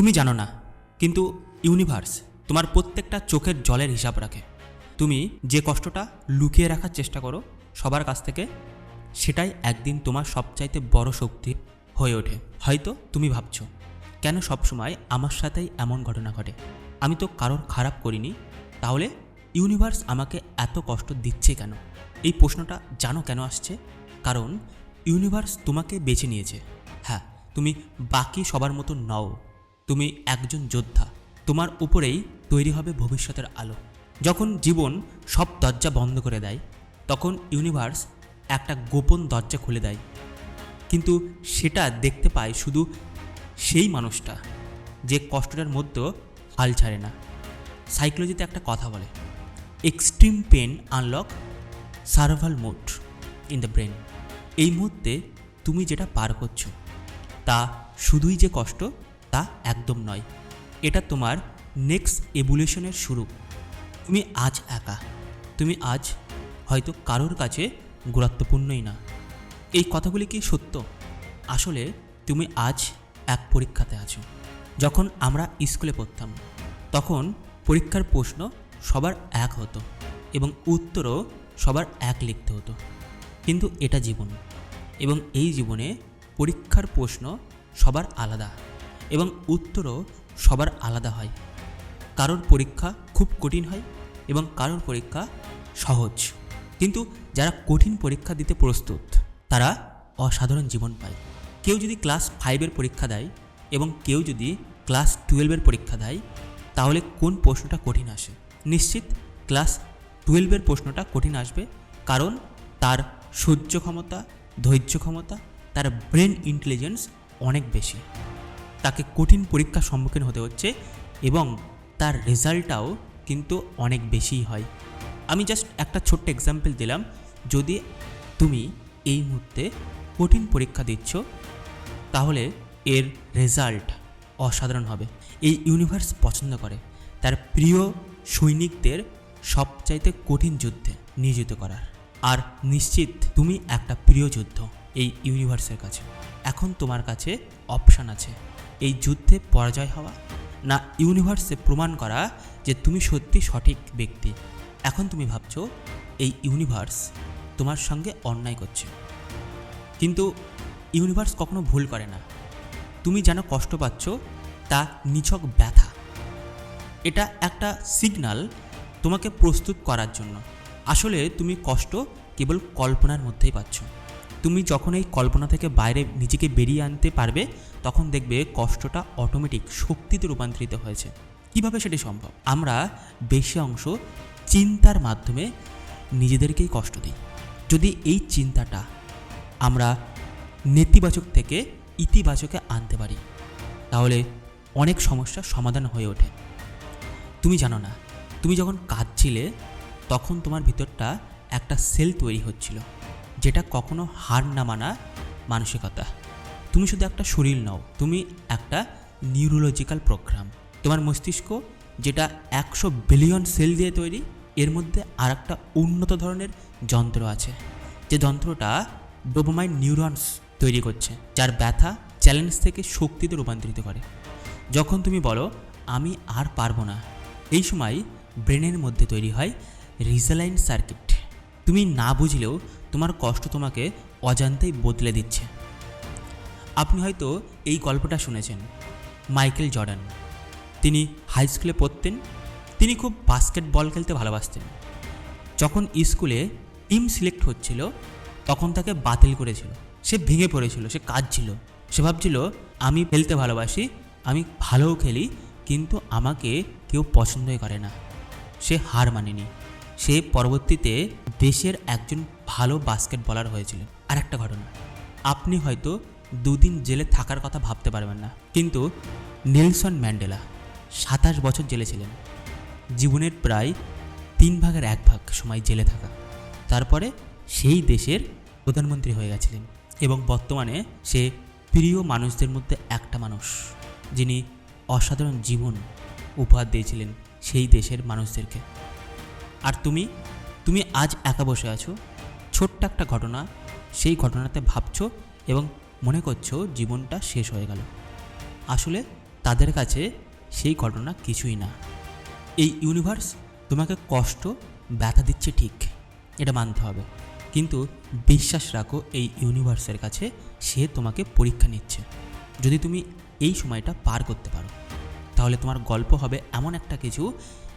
তুমি জানো না, কিন্তু ইউনিভার্স তোমার প্রত্যেকটা চোখের জলের হিসাব রাখে। তুমি যে কষ্টটা লুকিয়ে রাখার চেষ্টা করো, সবার কাছ থেকে, সেটাই একদিন তোমার সবচাইতে বড় শক্তি হয়ে ওঠে। হয়তো তুমি ভাবছ, কেন সবসময় আমার সাথেই এমন ঘটনা ঘটে? আমি তো কারোর খারাপ করিনি, তাহলে ইউনিভার্স আমাকে এত কষ্ট দিচ্ছে কেন? এই প্রশ্নটা জানো কেন আসছে? কারণ ইউনিভার্স তোমাকে বেছে নিয়েছে। হ্যাঁ তুমি বাকি সবার মতো নও। তুমি একজন যোদ্ধা। তোমার উপরেই তৈরি হবে ভবিষ্যতের আলো। যখন জীবন সব দরজা বন্ধ করে দেয়, তখন ইউনিভার্স একটা গোপন দরজা খুলে দেয়। কিন্তু সেটা দেখতে পায় শুধু সেই মানুষটা, যে কষ্টটার মধ্যেও হাল ছাড়ে না। সাইকোলজিতে একটা কথা বলে extreme pain unlock survival mode in the brain এই মুহূর্তে তুমি যেটা পার করছ, তা শুধুই যে কষ্ট তা একদম নয়। এটা তোমার নেক্সট এভুলেশনের শুরু। তুমি আজ একা। তুমি আজ হয়তো কারোর কাছে গুরুত্বপূর্ণই না। এই কথাগুলি কি সত্য? আসলে তুমি আজ এক পরীক্ষাতে আছো। যখন আমরা স্কুলে পড়তাম, তখন পরীক্ষার প্রশ্ন সবার এক হতো এবং উত্তরও সবার এক লিখতে হতো। কিন্তু এটা জীবন এবং এই জীবনে পরীক্ষার প্রশ্ন সবার আলাদা। এবং উত্তরও সবার আলাদা হয়। কারোর পরীক্ষা খুব কঠিন হয় এবং কারোর পরীক্ষা সহজ। কিন্তু যারা কঠিন পরীক্ষা দিতে প্রস্তুত, তারা অসাধারণ জীবন পায়। কেউ যদি ক্লাস ফাইভের পরীক্ষা দেয় এবং কেউ যদি ক্লাস টুয়েলভের পরীক্ষা দেয়, তাহলে কোন প্রশ্নটা কঠিন আসে? নিশ্চিত ক্লাস টুয়েলভের প্রশ্নটা কঠিন আসবে কারণ তার সহ্য ক্ষমতা, ধৈর্য ক্ষমতা, তার ব্রেন ইন্টেলিজেন্স অনেক বেশি। তাকে কঠিন পরীক্ষার সম্মুখীন হতে হচ্ছে এবং তার রেজাল্টটাও কিন্তু অনেক বেশিই হয়। আমি জাস্ট একটা ছোট্ট এক্সাম্পল দিলাম। যদি তুমি এই মুহূর্তে কঠিন পরীক্ষা দিচ্ছ, তাহলে এর রেজাল্ট অসাধারণ হবে। এই ইউনিভার্স পছন্দ করে। তার প্রিয় সৈনিকদের সবচাইতে কঠিন যুদ্ধে নিয়োজিত করার। আর নিশ্চিত তুমি একটা প্রিয় যুদ্ধ এই ইউনিভার্সের কাছে। এখন তোমার কাছে অপশান আছে। এই যুদ্ধে পরাজয় হওয়া? না, ইউনিভার্সে প্রমাণ করা যে তুমি সত্যি সঠিক ব্যক্তি। এখন তুমি ভাবছ, এই ইউনিভার্স তোমার সঙ্গে অন্যায় করছে। কিন্তু ইউনিভার্স কখনো ভুল করে না। তুমি যেন কষ্ট পাচ্ছ, তা নিছক ব্যথা। এটা একটা সিগনাল তোমাকে প্রস্তুত করার জন্য। আসলে তুমি কষ্ট কেবল কল্পনার মধ্যেই পাচ্ছ। তুমি যখন এই কল্পনা থেকে বাইরে নিজেকে বেরিয়ে আনতে পারবে, তখন দেখবে কষ্টটা অটোমেটিক শক্তিতে রূপান্তরিত হয়েছে। কীভাবে সেটি সম্ভব? আমরা বেশি অংশ চিন্তার মাধ্যমে নিজেদেরকেই কষ্ট দিই। যদি এই চিন্তাটা আমরা নেতিবাচক থেকে ইতিবাচকে আনতে পারি, তাহলে অনেক সমস্যার সমাধান হয়ে ওঠে। তুমি জানো না, তুমি যখন কাঁদছিলে, তখন তোমার ভিতরটা একটা সেল তৈরি হচ্ছিল। যেটা কখনো হার না মানা মানসিকতা। তুমি শুধু একটা শরীর নও, তুমি একটা নিউরোলজিক্যাল প্রোগ্রাম তোমার মস্তিষ্ক যেটা একশো বিলিয়ন সেল দিয়ে তৈরি, এর মধ্যে আর একটা উন্নত ধরনের যন্ত্র আছে। যে যন্ত্রটা ডোপোমাইন নিউরনস তৈরি করছে, যার ব্যথা চ্যালেঞ্জ থেকে শক্তিতে রূপান্তরিত করে। যখন তুমি বলো, আমি আর পারব না। এই সময় ব্রেনের মধ্যে তৈরি হয় রিজালাইন সার্কিট তুমি না বুঝলেও তোমার কষ্ট তোমাকে অজান্তেই বদলে দিচ্ছে। আপনি হয়তো এই গল্পটা শুনেছেন, মাইকেল জর্ডান। তিনি হাই স্কুলে পড়তেন, তিনি খুব বাস্কেটবল খেলতে ভালোবাসতেন। যখন স্কুলে টিম সিলেক্ট হচ্ছিল, তখন তাকে বাতিল করেছিল। সে ভেঙে পড়েছিল, সে কাঁদছিল। সে ভাবছিল, আমি খেলতে ভালোবাসি, আমি ভালোও খেলি, কিন্তু আমাকে কেউ পছন্দই করে না। সে হার মানেনি। সে পরবর্তীতে দেশের একজন ভালো বাস্কেট বলার হয়েছিল আর একটা ঘটনা, আপনি হয়তো দুদিন জেলে থাকার কথা ভাবতে পারবেন না, কিন্তু নেলসন ম্যান্ডেলা সাতাশ বছর জেলে ছিলেন। জীবনের প্রায় তিন ভাগের এক ভাগ সময় জেলে থাকা। তারপরে সেই দেশের প্রধানমন্ত্রী হয়ে গেছিলেন এবং বর্তমানে সে প্রিয় মানুষদের মধ্যে একটা মানুষ, যিনি অসাধারণ জীবন উপহার দিয়েছিলেন সেই দেশের মানুষদেরকে। আর তুমি তুমি আজ একা বসে আছো। ছোট্ট একটা ঘটনা, সেই ঘটনাতে ভাবছ এবং মনে করছ জীবনটা শেষ হয়ে গেল। আসলে তাদের কাছে সেই ঘটনা কিছুই না। এই ইউনিভার্স তোমাকে কষ্ট, ব্যথা দিচ্ছে ঠিক, এটা মানতে হবে। কিন্তু বিশ্বাস রাখো, এই ইউনিভার্সের কাছে সে তোমাকে পরীক্ষা নিচ্ছে। যদি তুমি এই সময়টা পার করতে পারো, তাহলে তোমার গল্প হবে এমন একটা কিছু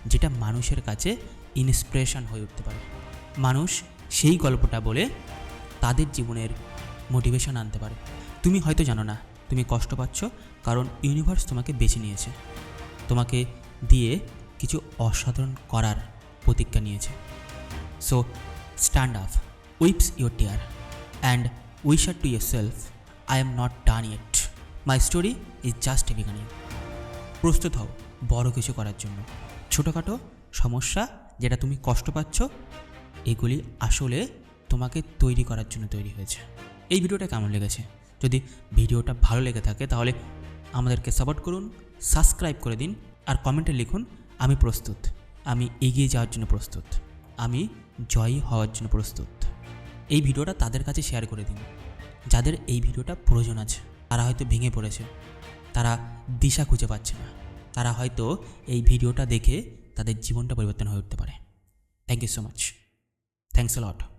যেটা মানুষের কাছে ইন্সপিরেশন হয়ে উঠতে পারে। মানুষ সেই গল্পটা বলে তাদের জীবনের মোটিভেশন আনতে পারে। তুমি হয়তো জানো না, তুমি কষ্ট পাচ্ছ কারণ ইউনিভার্স তোমাকে বেছে নিয়েছে। তোমাকে দিয়ে কিছু অসাধারণ করার প্রতিজ্ঞা নিয়েছে। So stand up wipe your tear and whisper to yourself I am not done it my story is just a beginning প্রস্তুত হও বড় কিছু করার জন্য। ছোটোখাটো সমস্যা যেটা তুমি কষ্ট পাচ্ছ, এগুলি আসলে তোমাকে তৈরি করার জন্য তৈরি হয়েছে। এই ভিডিওটা কেমন লেগেছে? যদি ভিডিওটা ভালো লেগে থাকে, তাহলে আমাদেরকে সাপোর্ট করুন সাবস্ক্রাইব করে দিন, আর কমেন্টে লিখুন, আমি প্রস্তুত। আমি এগিয়ে যাওয়ার জন্য প্রস্তুত। আমি জয়ী হওয়ার জন্য প্রস্তুত। এই ভিডিওটা তাদের কাছে শেয়ার করে দিন। যাদের এই ভিডিওটা প্রয়োজন আছে, তারা হয়তো ভেঙে পড়েছে। তারা দিশা খুঁজে পাচ্ছে না। তারা হয়তো এই ভিডিওটা দেখে তাদের জীবনটা পরিবর্তন হয়ে উঠতে পারে। Thank you so much thanks lot